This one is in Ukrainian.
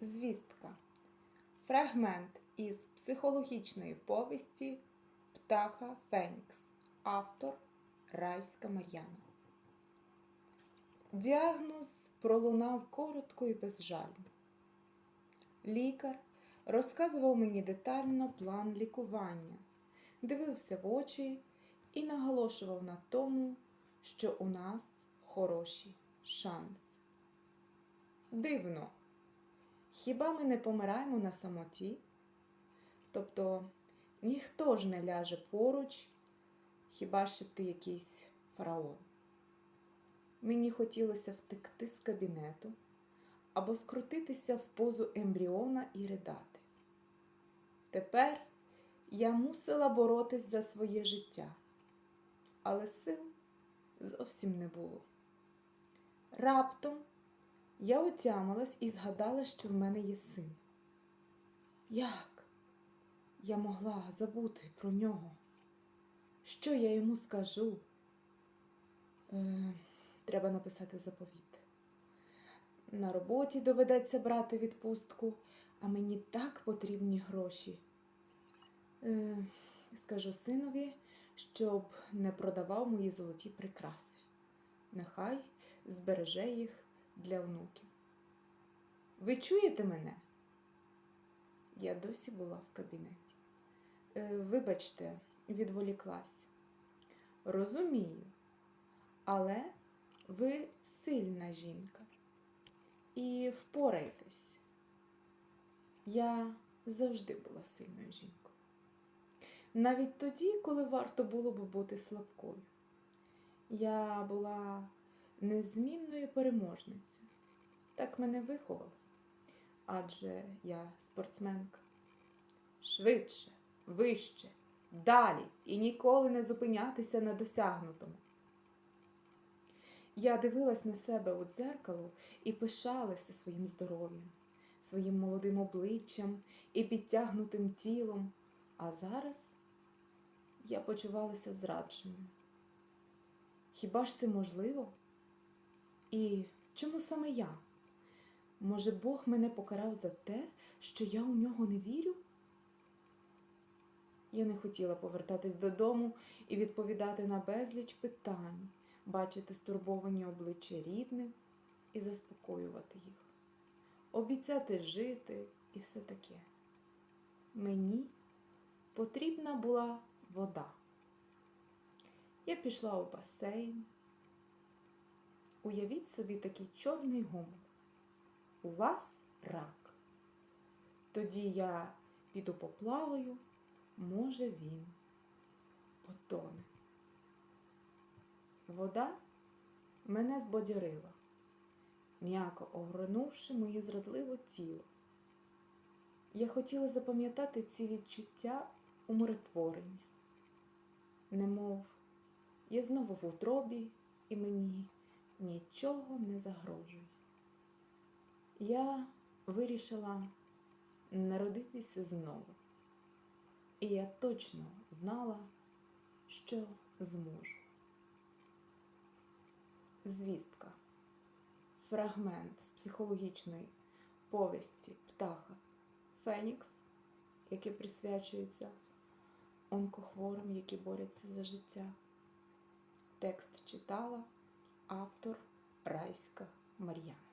Звістка. Фрагмент із психологічної повісті Птаха Фенікс. Автор Райська Мар'яна. Діагноз пролунав коротко і безжально. Лікар розказував мені детально план лікування, дивився в очі і наголошував на тому, що у нас хороші шанси. Дивно. Хіба ми не помираємо на самоті? Тобто ніхто ж не ляже поруч, хіба що ти якийсь фараон. Мені хотілося втекти з кабінету або скрутитися в позу ембріона і ридати. Тепер я мусила боротись за своє життя, але сил зовсім не було. Раптом я отямилась і згадала, що в мене є син. Як я могла забути про нього? Що я йому скажу? Е, треба написати заповіт. На роботі доведеться брати відпустку, а мені так потрібні гроші. Е, скажу синові, щоб не продавав мої золоті прикраси. Нехай збереже їх для внуків. Ви чуєте мене? Я досі була в кабінеті. Е, вибачте, відволіклась. Розумію, але ви сильна жінка. І впорайтесь. Я завжди була сильною жінкою. Навіть тоді, коли варто було б бути слабкою. Я була незмінною переможницею. Так мене виховали. Адже я спортсменка. Швидше, вище, далі і ніколи не зупинятися на досягнутому. Я дивилась на себе у дзеркало і пишалася своїм здоров'ям, своїм молодим обличчям і підтягнутим тілом. А зараз я почувалася зрадженою. Хіба ж це можливо? І чому саме я? Може, Бог мене покарав за те, що я у нього не вірю? Я не хотіла повертатись додому і відповідати на безліч питань, бачити стурбовані обличчя рідних і заспокоювати їх, обіцяти жити і все таке. Мені потрібна була вода. Я пішла у басейн. Уявіть собі такий чорний гумор. У вас рак. Тоді я піду поплаваю, може він потоне. Вода мене збодярила, м'яко огорнувши моє зрадливе тіло. Я хотіла запам'ятати ці відчуття умиротворення, немов я знову в утробі і мені нічого не загрожує. Я вирішила народитися знову, і я точно знала, що зможу. Звістка. Фрагмент з психологічної повісті птаха Фенікс, який присвячується онкохворим, які борються за життя. Текст читала автор Райська Мар'яна.